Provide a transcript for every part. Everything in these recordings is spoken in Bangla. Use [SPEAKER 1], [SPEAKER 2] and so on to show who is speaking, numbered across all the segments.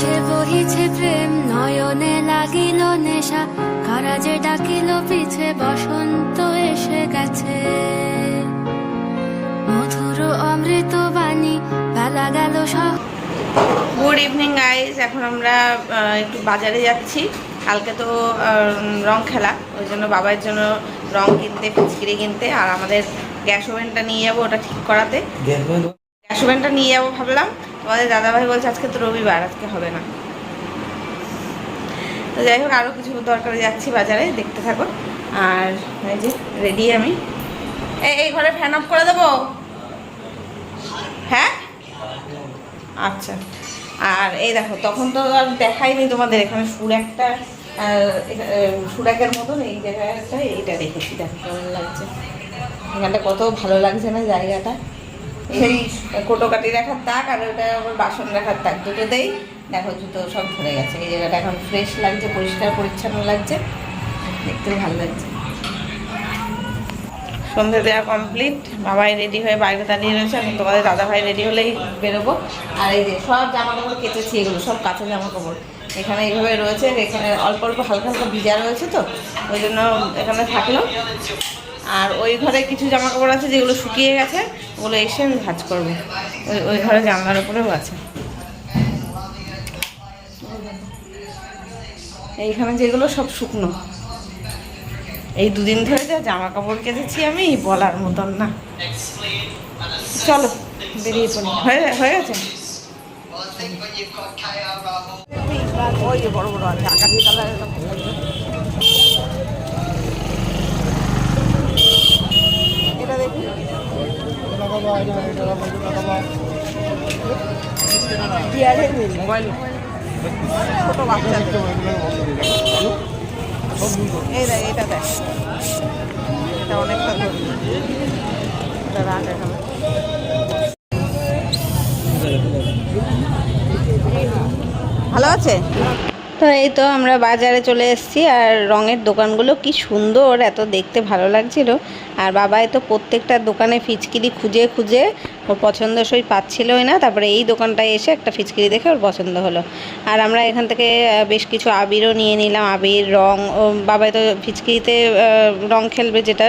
[SPEAKER 1] আকাশে বহিছে প্রেম নয়নে লাগিল নেশা। কারাজে ডাকিল পিছে বসন্ত এসে গেছে। মধুর অমৃত বাণী বেলা গেল সব
[SPEAKER 2] গুড ইভিনিং গাইজ এখন আমরা একটু বাজারে যাচ্ছি। কালকে তো রং খেলা। ওই জন্য বাবার জন্য রং কিনতে পিচকিরি কিনতে। আর আমাদের গ্যাস ওভেনটা নিয়ে যাব ওটা ঠিক করাতে। গ্যাস ওভেনটা নিয়ে যাব ভাবলাম। তোমাদের দাদাভাই বলছে, আজকে তো রবিবার, আজকে হবে না। তো যাই হোক আরও কিছু দরকারে যাচ্ছি বাজারে, দেখতে থাকো। আর এই যে রেডি আমি। এই ঘরে ফ্যান অফ করে দেবো? হ্যাঁ? আচ্ছা। আর এই দেখো, তখন তো আর দেখাইনি তোমাদের এখানে সুর একটা সুরাকের মতন, এই জায়গাটা, এইটা রেখেছি দেখো কেমন লাগছে। এখানটা কত ভালো লাগছে না জায়গাটা। এই কোটোকাটি রাখার তাক আর ওটা আবার বাসন রাখার তাক। দুটোতেই দেখো জুতো সব ধরে গেছে। এই জায়গাটা এখন ফ্রেশ লাগছে, পরিষ্কার, পরিচ্ছন্ন লাগছে। দেখতেও ভালো লাগছে। সন্ধে দেওয়া কমপ্লিট বাবাই রেডি হয়ে বাইরে দাঁড়িয়ে রয়েছে। এখন তোমাদের দাদা ভাই রেডি হলেই বেরোবো। আর এই যে সব জামা কাপড় কেচেছি, এগুলো সব কাঁচা জামা কাপড় এখানে এইভাবে রয়েছে, এখানে অল্প অল্প, হালকা হালকা ভিজা রয়েছে তো, ওই জন্য এখানে থাকল। আর ওই ঘরে কিছু জামা কাপড় আছে যেগুলো শুকিয়ে গেছে, ওগুলো এসে আমি ভাজ করব। ওই ওই ঘরে জানলার উপরেও আছে। এইখানে যেগুলো সব শুকনো। এই দুদিন ধরে যা জামা কাপড় কেটেছি আমি, বলার মতন না। চলো, বেরিয়ে পড়ি। হয়ে হয়ে গেছে? ওই বড় বড় আছে, আকাশি কালারের এটা দেখি মিল ছোট বাচ্চা দেখ, এটা অনেকটা ভালো আছে? তো এই তো আমরা বাজারে চলে এসেছি, আর রঙের দোকানগুলো কি সুন্দর, এত দেখতে ভালো লাগছিল। আর বাবাই তো প্রত্যেকটা দোকানে ফিচকিরি খুঁজে খুঁজে ওর পছন্দসই পাচ্ছিলই না। তারপরে এই দোকানটায় এসে একটা ফিচকিরি দেখে ওর পছন্দ হলো। আর আমরা এখান থেকে বেশ কিছু আবিরও নিয়ে নিলাম। আবির, রং, ও বাবাই তো ফিচকিরিতে রং খেলবে যেটা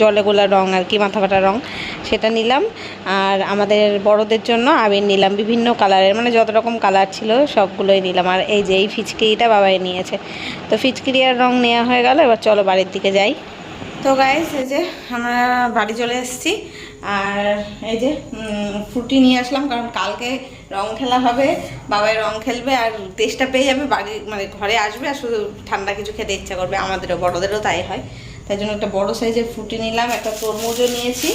[SPEAKER 2] জলে গোলা রং আর কি, মাথা ফাটা রং, সেটা নিলাম। আর আমাদের বড়দের জন্য আবির নিলাম। বিভিন্ন কালারের মানে যত রকম কালার ছিল সবগুলোই নিলাম। আর এই যে, এই ফিচকিরিটা বাবাই নিয়েছে। তো ফিচকিরি আর রং নেওয়া হয়ে গেল। এবার চলো বাড়ির দিকে যাই। তো গাইস এই যে আমরা বাড়ি চলে এসেছি। আর এই যে ফ্রুটি নিয়ে আসলাম কারণ কালকে রং খেলা হবে বাবাই রং খেলবে আর তেষ্টা পেয়ে যাবে বাড়ি মানে ঘরে আসবে আর শুধু ঠান্ডা কিছু খেতে ইচ্ছা করবে আমাদেরও বড়দেরও তাই হয়। তাই জন্য একটা বড় সাইজের ফ্রুটি নিলাম একটা তরমুজও নিয়েছি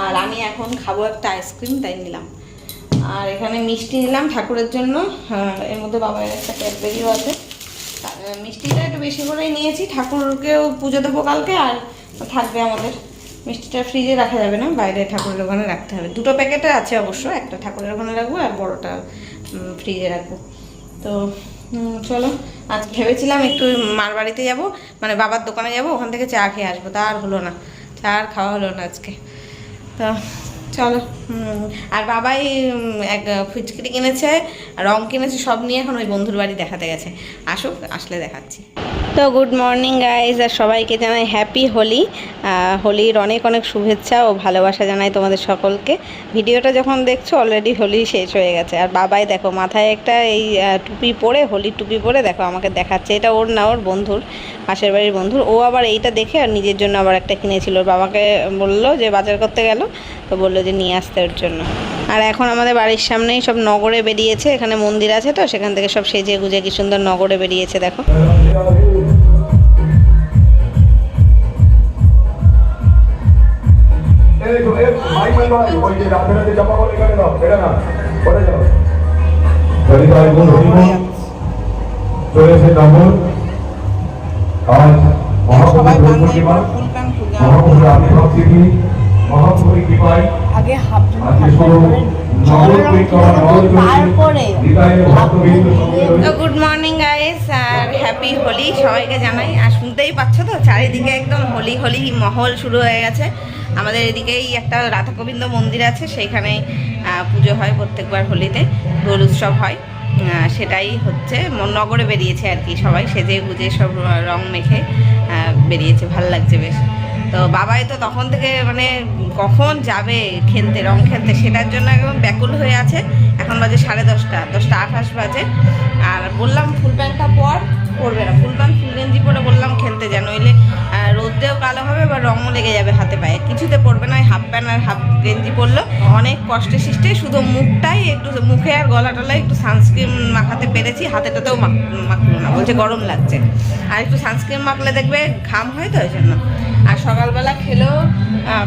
[SPEAKER 2] আর আমি এখন খাব একটা আইসক্রিম তাই নিলাম। আর এখানে মিষ্টি নিলাম ঠাকুরের জন্য হ্যাঁ, এর মধ্যে বাবার একটা ক্যাডবেরিও আছে। মিষ্টিটা একটু বেশি করেই নিয়েছি ঠাকুরকেও পুজো দেবো কালকে আর থাকবে আমাদের। মিষ্টিটা ফ্রিজে রাখা যাবে না, বাইরে ঠাকুরের ওখানে রাখতে হবে। দুটো প্যাকেটে আছে অবশ্য, একটা ঠাকুরের ওখানে রাখব আর বড়টা ফ্রিজে রাখব। তো চলো, আজ ভেবেছিলাম একটু মার বাড়িতে যাব মানে বাবার দোকানে যাব, ওখান থেকে চা খেয়ে আসব, তা আর হলো না। চা আর খাওয়া হলো না আজকে। তো, চলো আর বাবাই এক ফুচকিরি কিনেছে, রং কিনেছে, সব নিয়ে এখন ওই বন্ধুর বাড়ি দেখাতে গেছে। আসুক, আসলে দেখাচ্ছি। তো গুড মর্নিং গাইজ আর সবাইকে জানাই হ্যাপি হোলি। হোলির অনেক অনেক শুভেচ্ছা ও ভালোবাসা জানাই তোমাদের সকলকে। ভিডিওটা যখন দেখছ অলরেডি হোলি শেষ হয়ে গেছে। আর বাবাই দেখো, মাথায় একটা এই টুপি পরে হোলির টুপি পরে দেখো, আমাকে দেখাচ্ছে। এটা ওর না, ওর বন্ধুর, পাশের বাড়ির বন্ধুর। ও আবার এইটা দেখে আর নিজের জন্য আবার একটা কিনেছিল। বাবাকে বলল যে, বাজার করতে গেল, তো বলল যে, নিয়ে আসতে ওর জন্য। আর এখন আমাদের বাড়ির সামনেই সব নগরে বেরিয়েছে, এখানে মন্দির আছে তো, সেখান থেকে সব সেজে গুজে কি সুন্দর নগরে বেরিয়েছে, দেখো।
[SPEAKER 3] ভাই ওই যে রাতে রাতে জমা কেন? দাও এটা না করে যাও। যদি ভাই বোন হরিমন চলেছে নগর আজ
[SPEAKER 2] সবাই
[SPEAKER 3] মহাপ্রভু পূর্ণিমা
[SPEAKER 2] প্যান্ট ফুল
[SPEAKER 3] মহাপ্রভুর আবির্ভাব কৃপায়
[SPEAKER 4] আগে হাফ
[SPEAKER 3] আজকে শুরু
[SPEAKER 4] তারপরে
[SPEAKER 2] গুড মর্নিং গাইস আর হ্যাপি হোলি সবাইকে জানাই। আর শুনতেই পাচ্ছ তো চারিদিকে একদম হোলি হোলি মহল শুরু হয়ে গেছে। আমাদের এদিকেই একটা রাধা গোবিন্দ মন্দির আছে সেইখানে পুজো হয় প্রত্যেকবার হোলিতে দোল উৎসব হয়। সেটাই হচ্ছে নগরে বেরিয়েছে আর কি সবাই সেজে গুজে সব রং মেখে বেরিয়েছে ভালো লাগছে বেশ। তো বাবাই তো তখন থেকে মানে কখন যাবে খেলতে রং খেলতে সেটার জন্য একদম ব্যাকুল হয়ে আছে। এখন বাজে সাড়ে দশটা দশটা আঠাশ বাজে। আর বললাম ফুল প্যান্টটা পর পরবে না ফুল প্যান্ট ফুল গেঞ্জি পরে বললাম খেলতে যা নইলে আহ, রোদ্রেও কালো হবে বা রঙও লেগে যাবে হাতে পায়ে। কিছুতে পরবে না হাফ প্যান্ট আর হাফ গেঞ্জি পরলো। অনেক কষ্টে সৃষ্টে শুধু মুখটাই একটু মুখে আর গলা একটু সানস্ক্রিন মাখাতে পেরেছি, হাতেটাতেও মাখ- মাখলো না বলছে গরম লাগছে। আর একটু সানস্ক্রিন মাখলে দেখবে ঘাম হয় তো, ওই জন্য। আর সকালবেলা খেলেও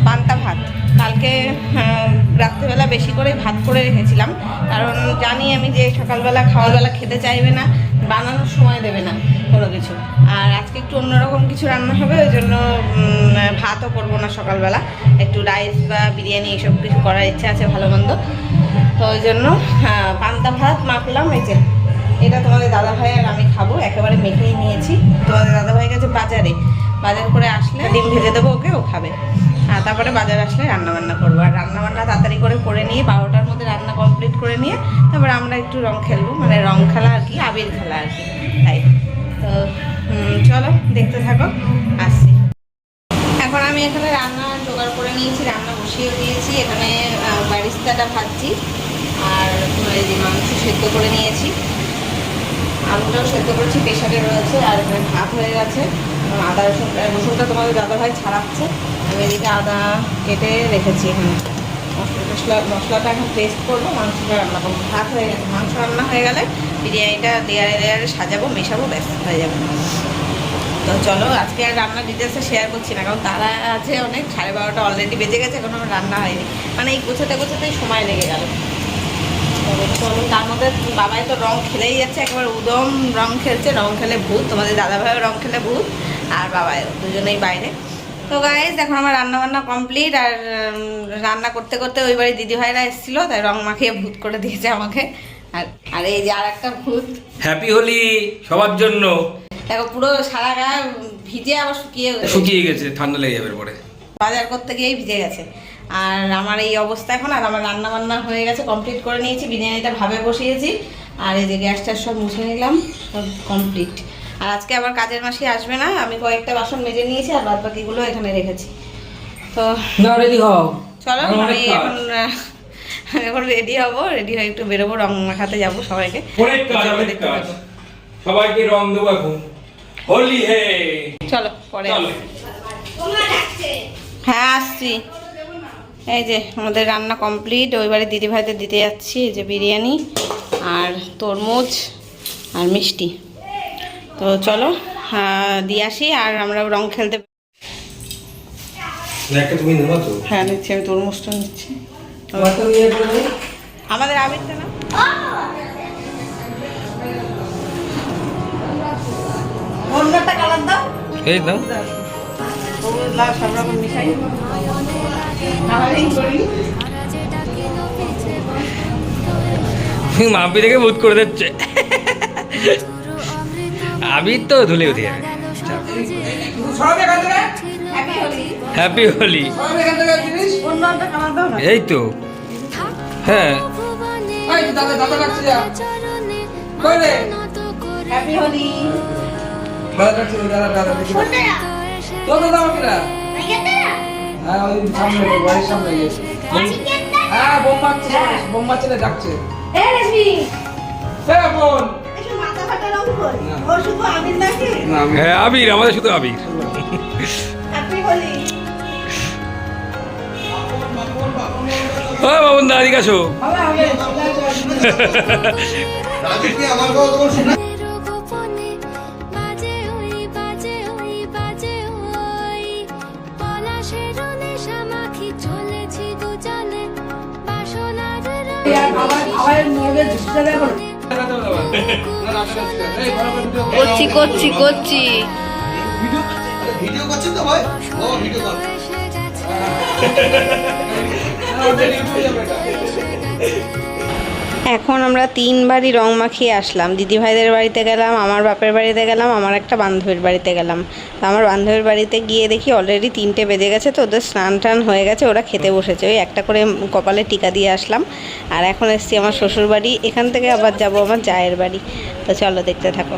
[SPEAKER 2] পান্তা ভাত। কালকে রাত্রেবেলা বেশি করে ভাত করে রেখেছিলাম। কারণ জানি আমি যে সকালবেলা খাওয়ারবেলা খেতে চাইবে না, বানানোর সময় দেবে না কোনো কিছু। আর আজকে একটু অন্যরকম কিছু রান্না হবে, ওই জন্য ভাতও করব না সকালবেলা। একটু রাইস বা বিরিয়ানি, এইসব কিছু করার ইচ্ছা আছে, ভালো মন্দ। তো ওই জন্য আহ, পান্তা ভাত মাখলাম এই যে এটা তোমাদের দাদা ভাই আর আমি খাব একেবারে মেখেই নিয়েছি। তোমাদের দাদা ভাই গেছে বাজারে বাজার করে আসলে ডিম ভেজে দেবো ওকে ও খাবে। আর তারপরে বাজার আসলে রান্নাবান্না করব। আর রান্নাবান্না তাড়াতাড়ি করে করে নিয়ে বারোটার মধ্যে রান্না কমপ্লিট করে নিয়ে তারপরে আমরা একটু রং খেলব মানে রং খেলা আর কি আবির খেলা আর কি তাই। তো চলো দেখতে থাকো আসছি। এখন আমি এখানে রান্না জোগাড় করে নিয়েছি রান্না বসিয়ে দিয়েছি এখানে বারিস্তাটা ভাজছি। আর মাংস সেদ্ধ করে নিয়েছি। আলুটাও সেদ্ধ করেছি, প্রেশারে রয়েছে, আর এখানে ভাত হয়ে গেছে। আদা, রসুন রসুনটা তোমাদের দাদাভাই ছাড়াচ্ছে। আমি এদিকে আদা কেটে রেখেছি এখানে। মশলা মশলাটা এখন পেস্ট করব, মাংসটা রান্না করব। ভাত হয়ে গেছে, মাংস রান্না হয়ে গেলে বিরিয়ানিটা লেয়ারে লেয়ারে সাজাবো, মেশাবো, ব্যাস, হয়ে যাবে। তো চলো, আজকে আর রান্না ডিটেলসে শেয়ার করছি না, কারণ তারা আছে অনেক, সাড়ে বারোটা অলরেডি বেজে গেছে, এখন আমার রান্না হয়নি। মানে এই গোছাতে গোছাতেই সময় লেগে গেল। তার মধ্যে বাবাই তো রং খেলেই যাচ্ছে একবার উদম রং খেলছে রং খেলে ভূত। তোমাদের দাদাভাইও রং খেলে ভূত আর বাবাইও দুজনেই বাইরে। তো গাইজ এখন আমার রান্না বান্না কমপ্লিট আর রান্না করতে করতে ওই বাড়ি দিদিভাইরা এসেছিল তাই রং মাখিয়ে ভূত করে দিয়েছে আমাকে। আর আর এই যে আর একটা ভূত।
[SPEAKER 4] হ্যাপি হোলি সবার জন্য।
[SPEAKER 2] দেখো পুরো সারা গা ভিজে আবার শুকিয়ে
[SPEAKER 4] শুকিয়ে গেছে ঠান্ডা লেগে যাবে পরে
[SPEAKER 2] বাজার করতে গিয়েই ভিজে গেছে। আর আমার এই অবস্থা এখন আর আমার রান্না বান্না হয়ে গেছে কমপ্লিট করে নিয়েছি বিরিয়ানিটা ভাবে বসিয়েছি আর এই যে গ্যাসটা সব মুছে নিলাম সব কমপ্লিট আর আজকে আবার কাজের মাসি আসবে না আমি কয়েকটা বাসন মেজে নিয়েছি আর বাদ বাকিগুলো এখানে রেখেছি। তো
[SPEAKER 4] রেডি হও।
[SPEAKER 2] চলো আমি এখন এখন রেডি হব রেডি হয়ে একটু বেরোবো রং মাখাতে যাব সবাইকে।
[SPEAKER 4] সবাইকে রং দেবো এখন। হোলি হে।
[SPEAKER 2] চলো পরে হ্যাঁ আসছি। এই যে আমাদের রান্না কমপ্লিট ওই বাড়ি দিদি ভাইদের দিতে যাচ্ছি এই যে বিরিয়ানি আর তরমুজ আর মিষ্টি। তো চলো হ্যাঁ, দিয়ে আসি আর আমরা রং খেলতে
[SPEAKER 4] একটা তুমি নেবা তো।
[SPEAKER 2] হ্যাঁ নিচ্ছি আমি তরমুজটা নিচ্ছি। আমাদের আবিরটা না
[SPEAKER 4] এই দাও
[SPEAKER 2] হলুদ লাল সব রকম মিশাই।
[SPEAKER 4] মাপি থেকে ভূত করে দিচ্ছে। আবির তো ধুলে উঠে। যাবে হ্যাপি হোলি এই তো। হ্যাঁ।
[SPEAKER 2] হ্যাপি হোলি
[SPEAKER 5] তোর দাদা আমাকে না? হ্যাঁ, ওই সামনে, বাড়ির সামনে গেছে। হ্যাঁ, বোম মারছে, বোম মারছে না, ডাকছে।
[SPEAKER 2] রেশমি!
[SPEAKER 5] হ্যাঁ, বোন।
[SPEAKER 4] হ্যাঁ আবির আমাদের শুধু আবির।
[SPEAKER 2] হ্যাপি হোলি
[SPEAKER 4] ও বাবন দা এদিকে আসো।
[SPEAKER 2] করছি করছি করছি
[SPEAKER 6] ভিডিও করছেন তো ভাই ও ভিডিও কর
[SPEAKER 1] এসে গেছে
[SPEAKER 5] ওটা ইউটিউবে যাবে এটা।
[SPEAKER 2] এখন আমরা তিনবারই রং মাখিয়ে আসলাম। দিদিভাইদের বাড়িতে গেলাম, আমার বাপের বাড়িতে গেলাম, আমার একটা বান্ধবীর বাড়িতে গেলাম। তো আমার বান্ধবীর বাড়িতে গিয়ে দেখি অলরেডি তিনটে বেজে গেছে তো ওদের স্নান টান হয়ে গেছে, ওরা খেতে বসেছে। ওই একটা করে কপালে টিকা দিয়ে আসলাম আর এখন এসছি আমার শ্বশুর বাড়ি এখান থেকে আবার যাব আমার জায়ের বাড়ি। তো চলো দেখতে থাকো।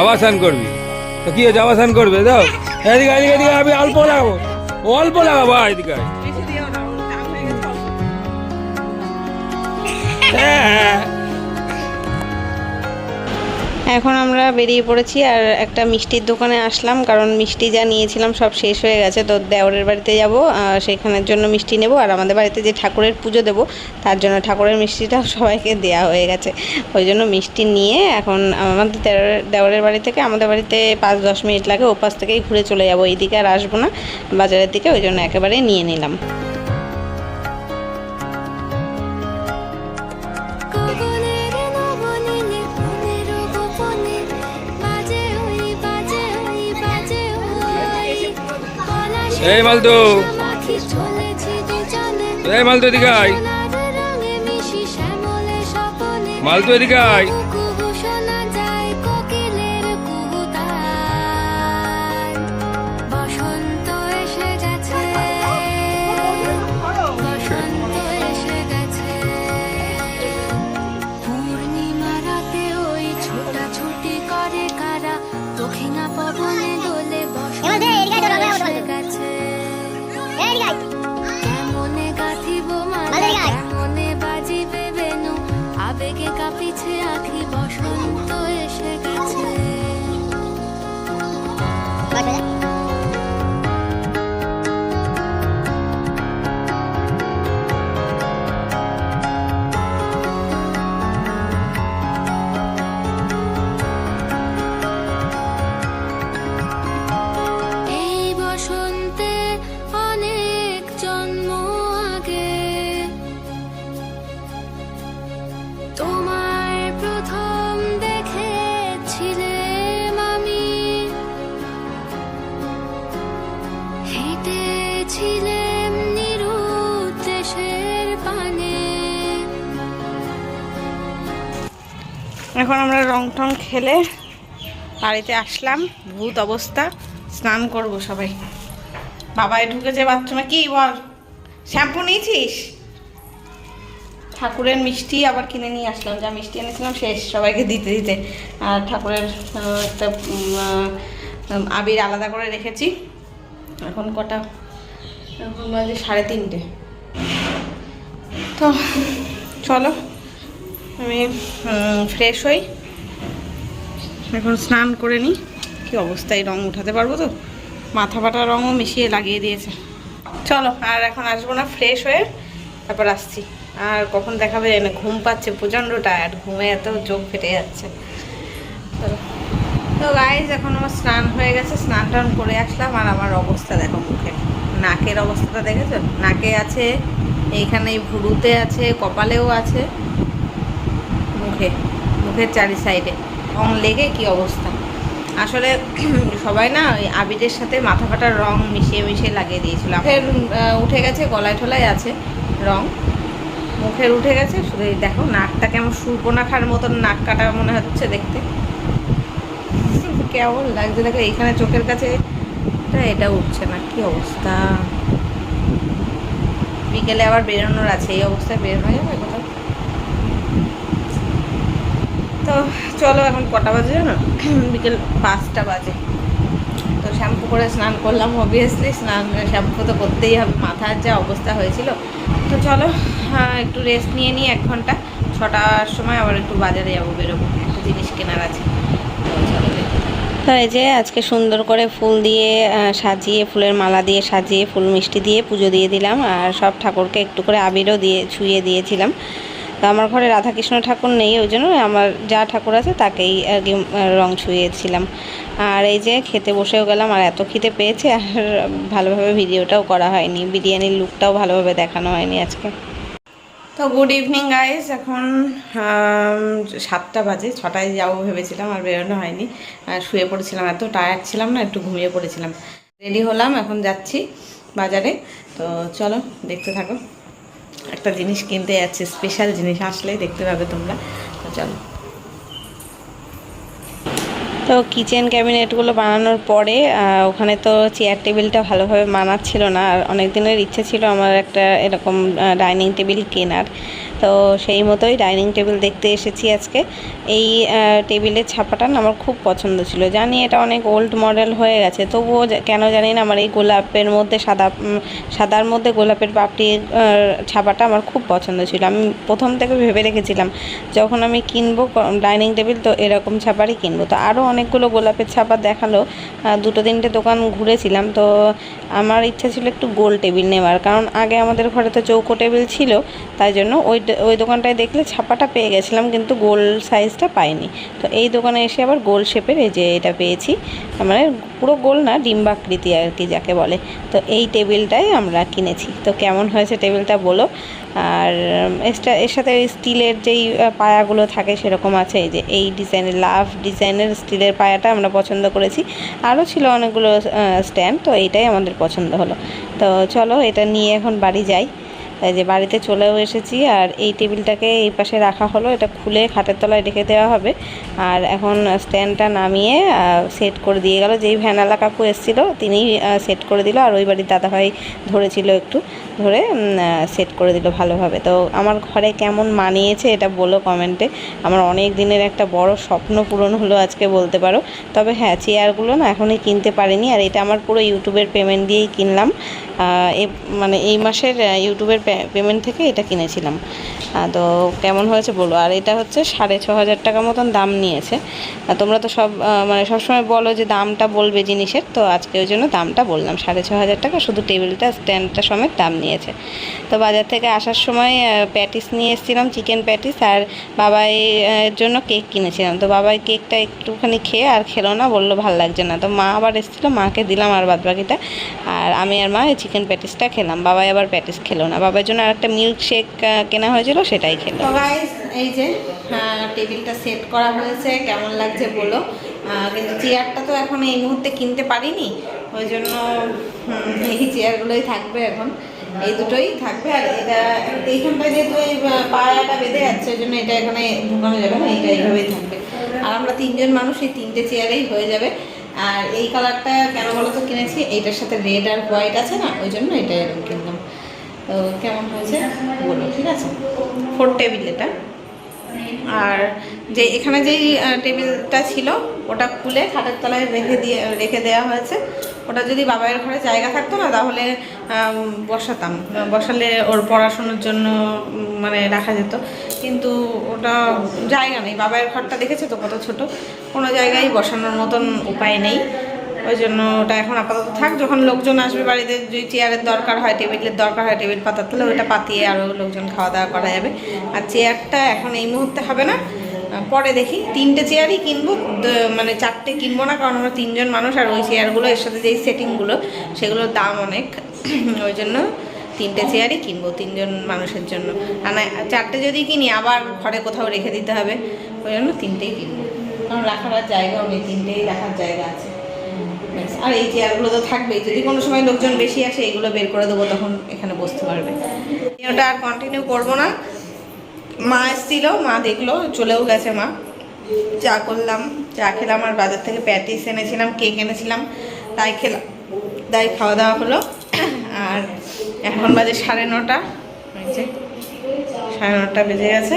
[SPEAKER 4] আবার স্নান করবি। তো কি হয়েছে আবার স্নান করবে? দাও। এদিকে এদিকে এদিকে আমি অল্প লাগাবো। অল্প লাগাবো এদিকে হ্যাঁ হ্যাঁ।
[SPEAKER 2] এখন আমরা বেরিয়ে পড়েছি আর একটা মিষ্টির দোকানে আসলাম, কারণ মিষ্টি যা নিয়েছিলাম সব শেষ হয়ে গেছে। তো দেওরের বাড়িতে যাব সেখানের জন্য মিষ্টি নেব, আর আমাদের বাড়িতে যে ঠাকুরের পুজো দেব, তার জন্য ঠাকুরের মিষ্টিটাও সবাইকে দেয়া হয়ে গেছে। ওই জন্য মিষ্টি নিয়ে এখন আমাদের দেওরের- বাড়ি থেকে, আমাদের বাড়িতে পাঁচ দশ মিনিট লাগে, ওপাশ থেকেই ঘুরে চলে যাব। এইদিকে আর আসব না, বাজারের দিকে, ওই জন্য একেবারে নিয়ে নিলাম।
[SPEAKER 4] এই।
[SPEAKER 1] মাখি
[SPEAKER 4] এই মালতু এদিকে আয় মালতু এদিকে আয়
[SPEAKER 2] এখন আমরা রং টং খেলে বাড়িতে আসলাম। ভূত অবস্থা। স্নান করব সবাই। বাবাই ঢুকেছে বাথরুমে। কি বল? শ্যাম্পু নিয়েছিস? ঠাকুরের মিষ্টি আবার কিনে নিয়ে আসলাম। যা মিষ্টি এনেছিলাম শেষ। সবাইকে দিতে দিতে। আর ঠাকুরের একটা আবির আলাদা করে রেখেছি। এখন কটা? এখন বাজে সাড়ে তিনটে। তো, চলো। আমি ফ্রেশ হই। এখন স্নান করে নিই। কী অবস্থায় রং উঠাতে পারব তো? মাথা ফাটা রঙও মিশিয়ে লাগিয়ে দিয়েছে। চলো, আর এখন আসব না ফ্রেশ হয়ে। তারপর আসছি। আর কখন দেখাবে না, ঘুম পাচ্ছে, প্রচণ্ড টায়ার্ড ঘুমে এত চোখ ফেটে যাচ্ছে। চলো। তো গাইজ এখন আমার স্নান হয়ে গেছে, স্নান টান করে আসলাম। আর আমার অবস্থা দেখো মুখে। নাকের অবস্থাটা দেখেছ? নাকে আছে এইখানে এই ভুরুতে আছে, কপালেও আছে। মুখে, মুখের চারি সাইডে রং লেগে কি অবস্থা? আসলে সবাই না ওই আবিরের সাথে মাথা ফাটার রং মিশিয়ে মিশিয়ে লাগিয়ে দিয়েছিল। মুখের উঠে গেছে, গলায় ঠোলায় আছে রং। মুখের উঠে গেছে, শুধু দেখো নাকটা কেমন সুর্পনাখার মতন নাক কাটা মনে হচ্ছে দেখতে। কেমন লাগছে? দেখো, এখানে চোখের কাছে এটা উঠছে না, কি অবস্থা? বিকেলে আবার বেরোনোর আছে, এই অবস্থায় বেরোনো যাবে কোথাও তো চলো এখন কটা বাজে জানো? বিকেল পাঁচটা বাজে। তো শ্যাম্পু করে স্নান করলাম অবভিয়াসলি স্নান, শ্যাম্পু তো করতেই হবে। মাথার যা অবস্থা হয়েছিল। তো চলো একটু রেস্ট নিয়ে নিই এক ঘণ্টা। ছটার সময় আবার একটু বাজারে যাব, বেরোবো। একটা জিনিস কেনার আছে। তো এই যে আজকে সুন্দর করে ফুল দিয়ে সাজিয়ে, ফুলের মালা দিয়ে সাজিয়ে, ফুল মিষ্টি দিয়ে পুজো দিয়ে দিলাম। আর সব ঠাকুরকে একটু করে আবিরও দিয়ে, ছুঁয়ে দিয়েছিলাম। তো আমার ঘরে রাধাকৃষ্ণ ঠাকুর নেই, ওই জন্য আমার যা ঠাকুর আছে তাকেই আর কি রং ছুঁয়েছিলাম। আর এই যে খেতে বসেও গেলাম, আর এত খিদে পেয়েছে, আর ভালোভাবে ভিডিওটাও করা হয়নি, বিরিয়ানির লুকটাও ভালোভাবে দেখানো হয়নি আজকে। তো গুড ইভিনিং গাইস এখন সাতটা বাজে, ছটায় যাব ভেবেছিলাম, আর বেরোনো হয়নি। আর শুয়ে পড়েছিলাম, এত টায়ার্ড ছিলাম না, একটু ঘুমিয়ে পড়েছিলাম। রেডি হলাম, এখন যাচ্ছি বাজারে, তো চলো, দেখতে থাকো। একটা জিনিস কিনতে যাচ্ছে স্পেশাল জিনিস, আসলেই দেখতে পাবে তোমরা। চলো। তো কিচেন ক্যাবিনেটগুলো বানানোর পরে ওখানে তো চেয়ার টেবিলটা ভালোভাবে মানাচ্ছিল না। আর অনেক দিনের ইচ্ছে ছিল আমার একটা এরকম ডাইনিং টেবিল কেনার। তো সেই মতোই ডাইনিং টেবিল দেখতে এসেছি আজকে। এই টেবিলের ছাপাটা আমার খুব পছন্দ ছিল। জানি এটা অনেক ওল্ড মডেল হয়ে গেছে, তবুও কেন জানি না আমার এই গোলাপের মধ্যে সাদা সাদার মধ্যে গোলাপের পাপড়ির ছাপাটা আমার খুব পছন্দ ছিল। আমি প্রথম থেকে ভেবে রেখেছিলাম, যখন আমি কিনবো ডাইনিং টেবিল তো এরকম ছাপারই কিনবো। তো আরও অনেকগুলো গোলাপের ছাপা দেখাল দুটো তিনটে দোকান ঘুরেছিলাম। তো আমার ইচ্ছা ছিল একটু গোল টেবিল নেওয়ার, কারণ আগে আমাদের ঘরে তো চৌকো টেবিল ছিল, তাই জন্য ওই ওই দোকানটায় দেখলে ছাপাটা পেয়ে গেছিলাম, কিন্তু গোল সাইজটা পাইনি। তো এই দোকানে এসে আবার গোল শেপের এই যে এটা পেয়েছি। মানে পুরো গোল না, ডিম্বাকৃতি আর কি যাকে বলে। তো এই টেবিলটাই আমরা কিনেছি। তো কেমন হয়েছে টেবিলটা বলো। আর এক্সট্রা, এর সাথে স্টিলের যেই পায়াগুলো থাকে সেরকম আছে। এই যে এই ডিজাইনের, লাভ ডিজাইনের স্টিলের পায়াটা আমরা পছন্দ করেছি। আরও ছিল অনেকগুলো স্ট্যান্ড তো এইটাই আমাদের পছন্দ হলো। তো চলো এটা নিয়ে এখন বাড়ি যাই। এই যে বাড়িতে চলেও এসেছি আর এই টেবিলটাকে এই পাশে রাখা হলো। এটা খুলে খাটের তলায় রেখে দেওয়া হবে। আর এখন স্ট্যান্ডটা নামিয়ে সেট করে দিয়ে গেল। যেই ভ্যানালা কাকু এসেছিল তিনি সেট করে দিল। আর ওই বাড়ির দাদাভাই ধরেছিল একটু ধরে সেট করে দিল ভালোভাবে। তো আমার ঘরে কেমন মানিয়েছে এটা বলো কমেন্টে আমার অনেক দিনের একটা বড় স্বপ্ন পূরণ হলো আজকে বলতে পারো। তবে হ্যাঁ চেয়ারগুলো না এখনই কিনতে পারিনি। আর এটা আমার পুরো ইউটিউবের পেমেন্ট দিয়েই কিনলাম। মানে এই মাসের ইউটিউবের পেমেন্ট থেকে এটা কিনেছিলাম। তো কেমন হয়েছে বলো? আর এটা হচ্ছে সাড়ে ছ হাজার টাকা মতন দাম নিয়েছে। তোমরা তো সব মানে সবসময় বলো যে দামটা বলবে জিনিসের, তো আজকে ওই জন্য দামটা বললাম। সাড়ে ছ হাজার টাকা শুধু টেবিলটা, স্ট্যান্ডটা সমেত দাম নিয়েছে। তো বাজার থেকে আসার সময় প্যাটিস নিয়ে এসেছিলাম চিকেন প্যাটিস আর বাবাই এর জন্য কেক কিনেছিলাম। তো বাবাই কেকটা একটুখানি খেয়ে আর খেলো না, বলল ভালো লাগছে না। তো মা আবার এসেছিল, মাকে দিলাম আর বাদ বাকিটা আর আমি আর মা এই চিকেন প্যাটিসটা খেলাম। বাবাই আবার প্যাটিস খেলো না। বাবার জন্য আর একটা মিল্ক শেক কেনা হয়েছিল, সেটাই খেলো। এই যে টেবিলটা সেট করা হয়েছে, কেমন লাগছে বলো। কিন্তু চেয়ারটা তো এখন এই মুহূর্তে কিনতে পারিনি। ওই জন্য এই চেয়ারগুলোই থাকবে এখন। এই দুটোই থাকবে। আর এটা, এইখানটায় যেহেতু এই পায়াটা বেঁধে যাচ্ছে, ওই জন্য এটা এখানে ঢুকানো যাবে না, এইটা এইভাবেই থাকবে। আর আমরা তিনজন মানুষ, এই তিনটে চেয়ারেই হয়ে যাবে। আর এই কালারটা কেন বলো তো কিনেছি? এইটার সাথে রেড আর হোয়াইট আছে না? ওই জন্য এটা এরকম কিনলাম। তো কেমন হয়েছে? বলো, ঠিক আছে? ফোর টেবিল এটা। আর যে এখানে যেই টেবিলটা ছিল, ওটা খুলে খাটের তলায় রেখে দিয়ে, রেখে দেওয়া হয়েছে। ওটা যদি বাবাইয়ের ঘরে জায়গা থাকতো না, তাহলে বসাতাম। বসালে ওর পড়াশোনার জন্য মানে রাখা যেত। কিন্তু ওটা জায়গা নেই। বাবাইয়ের ঘরটা দেখেছ তো কত ছোট? কোনো জায়গায় বসানোর মতন উপায় নেই। ওই জন্য ওটা এখন আপাতত থাক। যখন লোকজন আসবে বাড়িতে, যদি চেয়ারের দরকার হয়, টেবিলের দরকার হয়, টেবিল পাতা, তাহলে ওইটা পাতিয়ে আরও লোকজন খাওয়া দাওয়া করা যাবে। আর চেয়ারটা এখন এই মুহূর্তে হবে না। পরে দেখি তিনটে চেয়ারই কিনবো মানে চারটে কিনবো না, কারণ আমরা তিনজন মানুষ আর ওই চেয়ারগুলো এর সাথে যেই সেটিংগুলো সেগুলোর দাম অনেক। ওই জন্য তিনটে চেয়ারই কিনবো তিনজন মানুষের জন্য। আর না, চারটে যদি কিনি, আবার ঘরে কোথাও রেখে দিতে হবে, ওই জন্য তিনটেই কিনবো। কারণ রাখার আর জায়গাও নেই, তিনটেই রাখার জায়গা আছে। আর এই চেয়ারগুলো তো থাকবেই। যদি কোনো সময় লোকজন বেশি আসে, এগুলো বের করে দেবো, তখন এখানে বসতে পারবে। ওটা আর কন্টিনিউ করব না। মা এসছিল, মা দেখল, চলেও গেছে মা। চা করলাম, চা খেলাম, আর বাজার থেকে প্যাটিস এনেছিলাম, কেক এনেছিলাম, তাই খেলাম। তাই খাওয়া দাওয়া হলো। আর এখন বাজে সাড়ে নটা। হয়েছে সাড়ে নটা বেজে গেছে।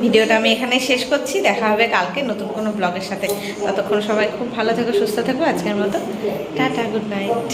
[SPEAKER 2] ভিডিওটা আমি এখানেই শেষ করছি। দেখা হবে কালকে নতুন কোনো ব্লগের সাথে। ততক্ষণ সবাই খুব ভালো থেকো, সুস্থ থেকো আজকের মতো। Tata, good night.